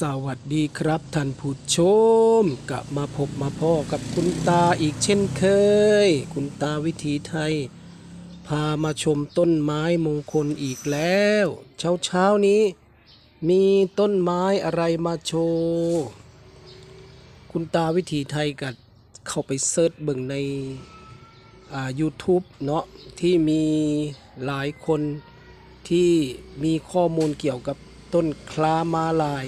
สวัสดีครับท่านผู้ชมกลับมาพบมาพ่อกับคุณตาอีกเช่นเคย คุณตาวิถีไทย พามาชมต้นไม้มงคลอีกแล้ว เช้าเช้านี้ มีต้นไม้อะไรมาโชว์คุณตาวิถีไทยก็เข้าไปเซิร์ชเบิ่งในอ่า YouTube เนาะที่มีหลายคนที่มีข้อมูลเกี่ยวกับ ต้นคลามาลาย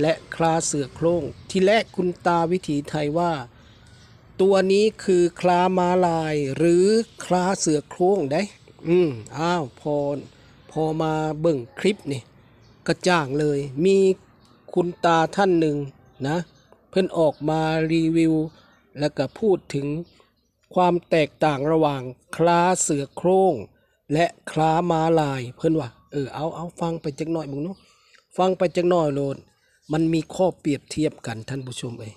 และคลาเสือโคร่ง ที่แรกคุณตาวิถีไทยว่า ตัวนี้คือคลามาลาย หรือคลาเสือโคร่งได้ อืมอ้าวพอพอมาเบิ่งคลิปนี่กระจ่างเลย มีคุณตาท่านหนึ่งนะ เพิ่นออกมารีวิว แล้วก็พูดถึงความแตกต่างระหว่างคลาเสือโคร่ง และคลามาลายเพิ่นว่า เออเอาเอาฟังไปจักหน่อยมึงเนาะฟังไปจักหน่อยโลด มันมีข้อเปรียบเทียบกันท่านผู้ชมเอ้ย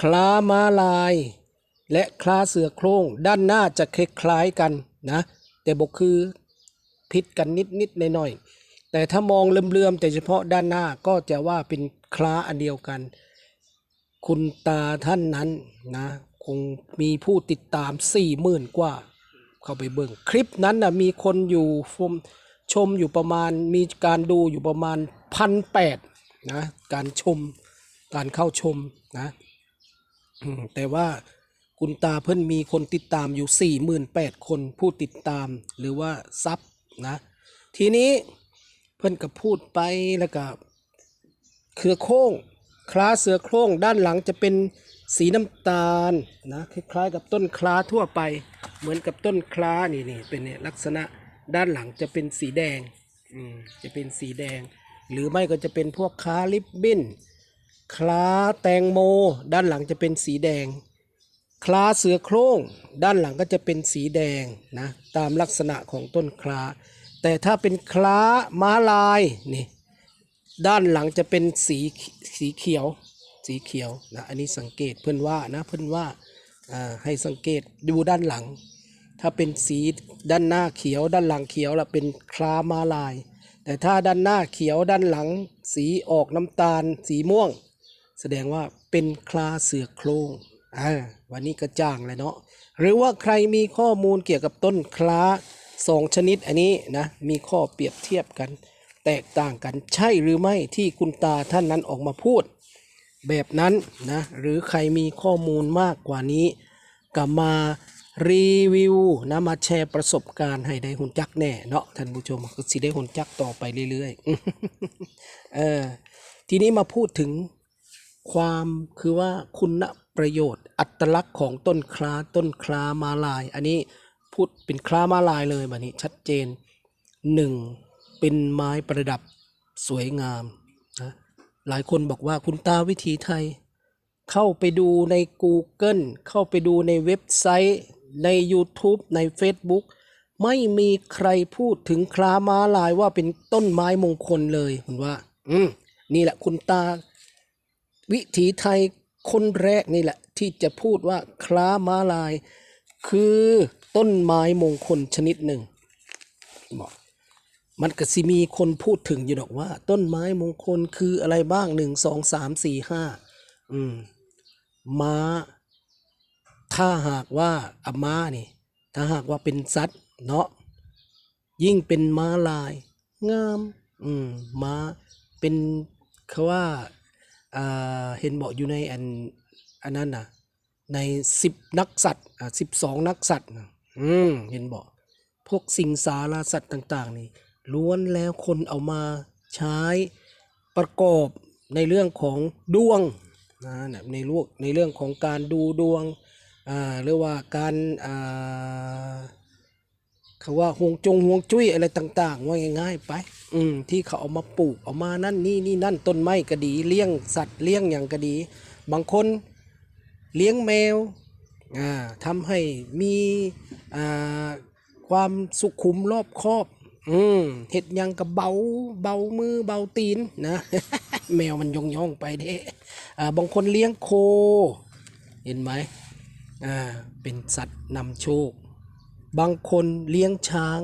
คลามาลาย และคลาเสือโครงด้านหน้าจะคล้ายๆกันนะ แต่บอกคือพิษกันนิดๆหน่อยๆแต่ถ้ามองเลื่อมๆแต่เฉพาะด้านหน้าก็จะว่าเป็นคล้าอันเดียวกัน คุณตาท่านนั้นนะคงมีผู้ติดตามสี่หมื่นกว่า เข้าไปเบิ่งคลิปนั้นนะมีคนอยู่ชม ชมอยู่ประมาณมีการดูอยู่ประมาณพันแปดนะการชมการเข้าชมนะแต่ว่าคุณตาเพิ่นมีคนติดตามอยู่สี่หมื่นแปดคนผู้ติดตามหรือว่าซับนะทีนี้เพิ่นก็พูดไปแล้วก็เครือโค้งคล้าเสือโคร่งด้านหลังจะเป็นสีน้ำตาลนะคล้ายๆกับต้นคล้าทั่วไป เหมือนกับต้นคล้านี่นี่เป็นเนี่ยลักษณะ ด้านหลังจะเป็นสีแดงอืมจะเป็นสีแดง หรือไม่ก็จะเป็นพวกคาลิบบินคลาแตงโม ด้านหลังจะเป็นสีแดง คลาเสือโคร่ง ด้านหลังก็จะเป็นสีแดงนะตามลักษณะของต้นคลา แต่ถ้าเป็นคลาม้าลายนี่ด้านหลังจะเป็นสีสีเขียวสีเขียวนะอันนี้สังเกตเพื่อนว่านะเพื่อนว่าให้สังเกตดูด้านหลัง ถ้าเป็นสีด้านหน้าเขียวด้านหลังเขียวละเป็นคลามาลาย แต่ถ้าด้านหน้าเขียวด้านหลัง สีออกน้ำตาล สีม่วง แสดงว่าเป็นคลาเสือโครงอ่าวันนี้กระจ่างเลยเนาะหรือว่าใครมีข้อมูลเกี่ยวกับต้นคลาสองชนิดอันนี้นะมีข้อเปรียบเทียบกัน แตกต่างกันใช่หรือไม่ที่คุณตาท่านนั้นออกมาพูด แบบนั้นนะหรือใครมีข้อมูลมากกว่านี้ก็มา รีวิวนะมาแชร์ประสบการณ์ให้ได้หุ่นจักแน่เนาะท่านผู้ชมก็สิได้หุ่นจักต่อไปเรื่อยๆเออทีนี้มาพูดถึงความคือว่าคุณประโยชน์ อัตลักษณ์ของต้นคลาต้นคลามาลาย อันนี้พูดเป็นคลามาลายเลยแบบนี้ชัดเจนหนึ่งเป็นไม้ประดับสวยงามนะหลายคนบอกว่าคุณตาวิถีไทย เข้าไปดูใน Google เข้าไปดูในเว็บไซต์ ใน YouTube ใน Facebook ไม่มีใครพูดถึงคลาม้าลายว่าเป็นต้นไม้มงคลเลยคุณว่า อืม นี่แหละคุณตา วิถีไทยคนแรกนี่แหละ ที่จะพูดว่าคลาม้าลาย คือต้นไม้มงคลชนิดหนึ่งบอกมันก็สิมีคนพูดถึงอยู่ดอกว่า ต้นไม้มงคลคืออะไรบ้างหนึ่งสองสามสี่ห้าอืม ม้า ถ้าหากว่าอาม้านี่ ถ้าหากว่าเป็นสัตว์เนาะยิ่งเป็นม้าลาย งาม อืมม้าเป็นเขาว่าอ่าเห็นบอกอยู่ในอันอันนั้นนะในสิบนักสัตว์อ่าสิบสองนักสัตว์นะอืมเห็นบอกพวกสิ่งสาราสัตว์ต่าง ๆ นี่ล้วนแล้วคนเอามาใช้ประกอบในเรื่องของดวงนะนะในเรื่องในเรื่องของการดูดวง อ่าหรือว่าการอ่าเขาว่าห่วงจงห่วงจุ้ยอะไรต่าง ๆ ว่าง่ายๆ ไป อืมที่เขาเอามาปลูกเอามานั่นนี่นี่นั่นต้นไม้ก็ดีเลี้ยงสัตว์เลี้ยงอย่างก็ดี บางคนเลี้ยงแมวอ่าทำให้มีอ่าความสุขุมรอบคอบ อืมเห็ดยังกับเบาเบามือเบาตีนนะ แมวมันย่องยองๆไปเด้อ่าบางคนเลี้ยงโค เห็นไหม อ่าเป็นสัตว์นำโชค บางคนเลี้ยงช้าง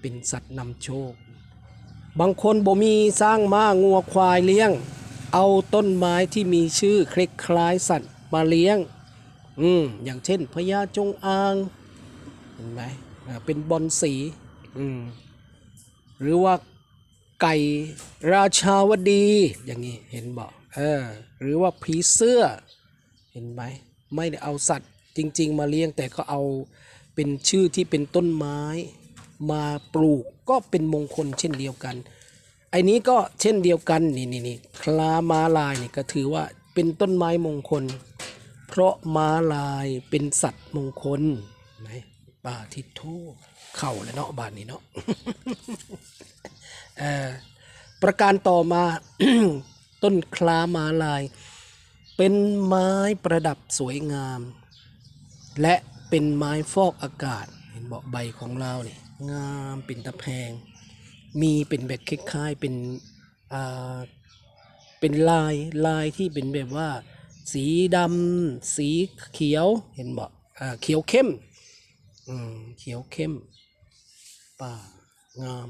เป็นสัตว์นำโชค บางคนบ่มีสร้างม้างัวควายเลี้ยง เอาต้นไม้ที่มีชื่อคล้ายๆสัตว์มาเลี้ยง อืมอย่างเช่นพญาจงอางเห็นไหมอ่าเป็นบอนสีอืมหรือว่าไก่ราชาวดีอย่างนี้เห็นบอกเออหรือว่าผีเสื้อเห็นไหม ไม่ได้เอาสัตว์จริง ๆ มาเลี้ยงแต่ก็เอาเป็นชื่อที่เป็นต้นไม้มาปลูกก็เป็นมงคลเช่นเดียวกันไอ้นี้ก็เช่นเดียวกันนี่นี่นี่คลามาลายนี่ก็ถือว่าเป็นต้นไม้มงคล เพราะม้าลายเป็นสัตว์มงคลไหมป่าทิศโทเข่าแล้วเนาะบ้านนี้เนาะเออประการต่อมาต้นคลามาลาย เป็นไม้ประดับสวยงาม และเป็นไม้ฟอกอากาศ เห็นบอกใบของเราเนี่ยงามเป็นตะแพง มีเป็นแบบคล้ายๆเป็นอ่าเป็นลายลายที่เป็นแบบว่า สีดำสีเขียวเห็นบอกอ่าเขียวเข้มอืมเขียวเข้ม ป่างาม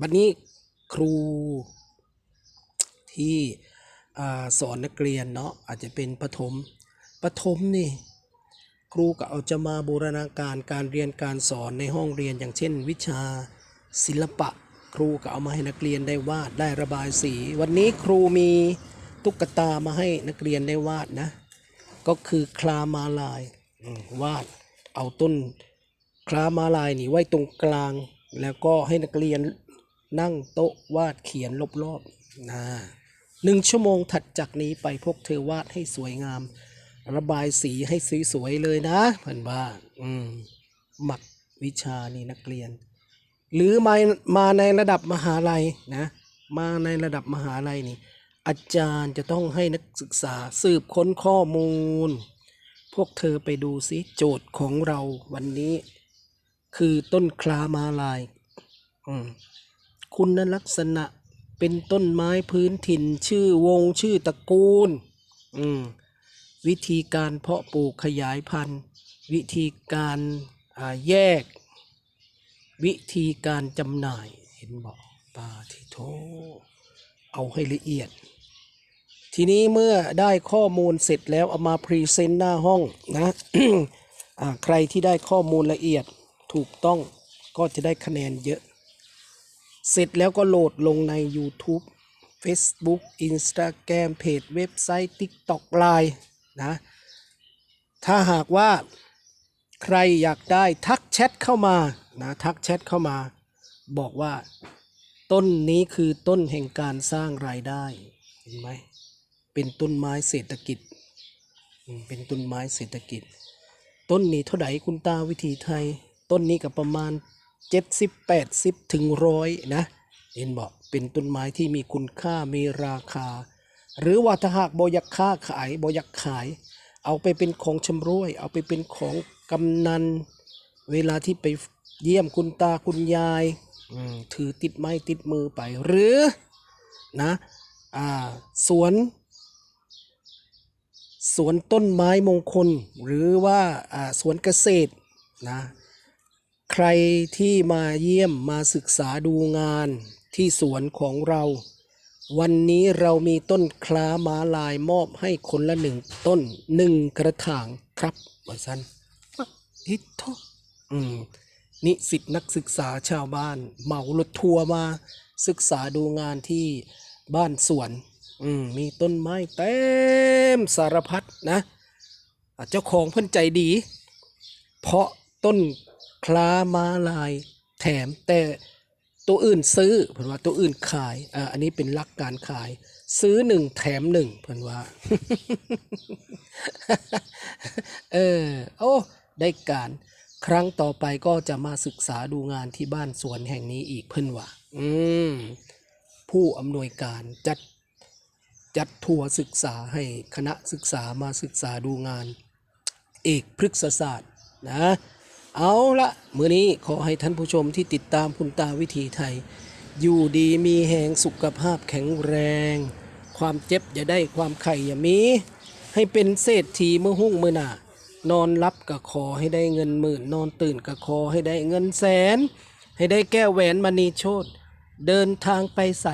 บัดนี้ครูที่ สอนนักเรียนเนาะอาจจะเป็นประถมประถมนี่ครูก็เอาจะมาบูรณาการการเรียนการสอนในห้องเรียนอย่างเช่น วิชาศิลปะ ครูก็เอามาให้นักเรียนได้วาดได้ระบายสี วันนี้ครูมีตุ๊กตามาให้นักเรียนได้วาดนะ ก็คือคลามาลายวาดเอาต้นคลามาลายนี่ไว้ตรงกลาง แล้วก็ให้นักเรียนนั่งโต๊ะวาดเขียนรอบๆนะ หนึ่งชั่วโมงถัดจากนี้ไปพวกเธอวาดให้สวยงาม ระบายสีให้สวยๆเลยนะเพื่อนว่าอืมหมักวิชานี่นักเรียน หรือมามาในระดับมหาลัยนะมาในระดับมหาลัยนี่ อาจารย์จะต้องให้นักศึกษาสืบค้นข้อมูล พวกเธอไปดูสิโจทย์ของเราวันนี้ คือต้นคลามาลาย อืมคุณลักษณะ เป็นต้นไม้พื้นถิ่นชื่อวงชื่อตระกูล อืมวิธีการเพาะปลูกขยายพันธุ์ วิธีการาแยก วิธีการจำหน่าย เห็นบอกปาทิโท เอาให้ละเอียด ทีนี้เมื่อได้ข้อมูลเสร็จแล้วเอามาพรีเซนต์หน้าห้องนะใครที่ได้ข้อมูลละเอียดถูกต้องก็จะได้คะแนนเยอะ เสร็จแล้วก็โหลดลงใน YouTube Facebook Instagram เพจเว็บไซต์ TikTok Line นะ ถ้าหากว่าใครอยากได้ทักแชทเข้ามานะทักแชทเข้ามา บอกว่าต้นนี้คือต้นแห่งการสร้างรายได้เห็นไหมเป็นต้นไม้เศรษฐกิจ เป็นต้นไม้เศรษฐกิจ ต้นนี้เท่าไหร่คุณตาวิถีไทย ต้นนี้ก็ประมาณ 70 80ถึงร้อยนะเห็นบอกเป็นต้นไม้ที่มีคุณค่ามีราคา หรือว่าถ้าหากบอยากค้าขายบอยากขาย เอาไปเป็นของชำร่วย เอาไปเป็นของกำนัน เวลาที่ไปเยี่ยมคุณตาคุณยายถือติดไม้ติดมือไป หรือนะอสวน สวนต้นไม้มงคล หรือว่าสวนเกษตรนะ ใครที่มาเยี่ยมมาศึกษาดูงานที่สวนของเรา วันนี้เรามีต้นคล้าม้าลายมอบให้คนละหนึ่งต้นหนึ่งกระถางครับบอสันฮิตโทอืมนิสิตนักศึกษาชาวบ้าน เหมารถทัวร์มาศึกษาดูงานที่บ้านสวนอืมมีต้นไม้เต็มสารพัดนะอะเจ้าของเพิ่นใจดี เพราะต้น คล้ามาลายแถมแต่ตัวอื่นซื้อเพิ่นว่าตัวอื่นขายอ่าอันนี้เป็นหลักการขาย ซื้อหนึ่งแถมหนึ่งเพิ่นว่า เออโอ้ได้การครั้งต่อไปก็จะมาศึกษาดูงานที่บ้านสวนแห่งนี้อีกเพิ่นว่า อืมผู้อำนวยการจัดจัดทัวร์ศึกษาให้คณะศึกษามาศึกษาดูงาน เอกพฤกษศาสตร์นะ เอาละมื้อนี้ขอให้ท่านผู้ชมที่ติดตามคุณตาวิถีไทย อยู่ดีมีแหงสุขภาพแข็งแรง ความเจ็บอย่าได้ความไข่อย่ามี ให้เป็นเศรษฐีเมื่อหุ้งเมื่อหนานอนรับก็ขอให้ได้เงินหมื่น นอนตื่นก็ขอให้ได้เงินแสน ให้ได้แก้วแหวนมณีโชตเดินทางไปใส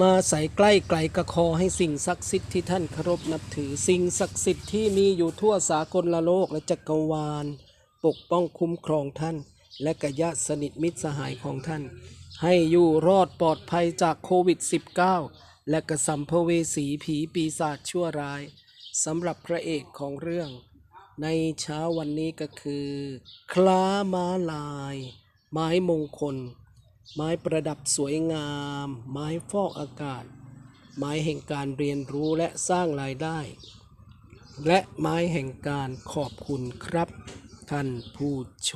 มาใส่ใกล้ไกลกระคอให้สิ่งศักดิ์สิทธิ์ที่ท่านเคารพนับถือสิ่งศักดิ์สิทธิ์ที่มีอยู่ทั่วสากลละโลกและจักรวาล ปกป้องคุ้มครองท่าน และกญาติสนิทมิตรสหายของท่าน ให้อยู่รอดปลอดภัยจากโควิด -19 และกระสัมภเวสีผีปีศาจชั่วร้ายสำหรับพระเอกของเรื่อง ในเช้าวันนี้ก็คือ คล้าม้าลาย ไม้มงคล ไม้ประดับสวยงาม ไม้ฟอกอากาศ ไม้แห่งการเรียนรู้และสร้างรายได้ และไม้แห่งการขอบคุณครับ ท่านผู้ช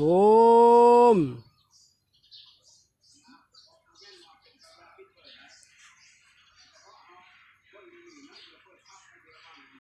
ม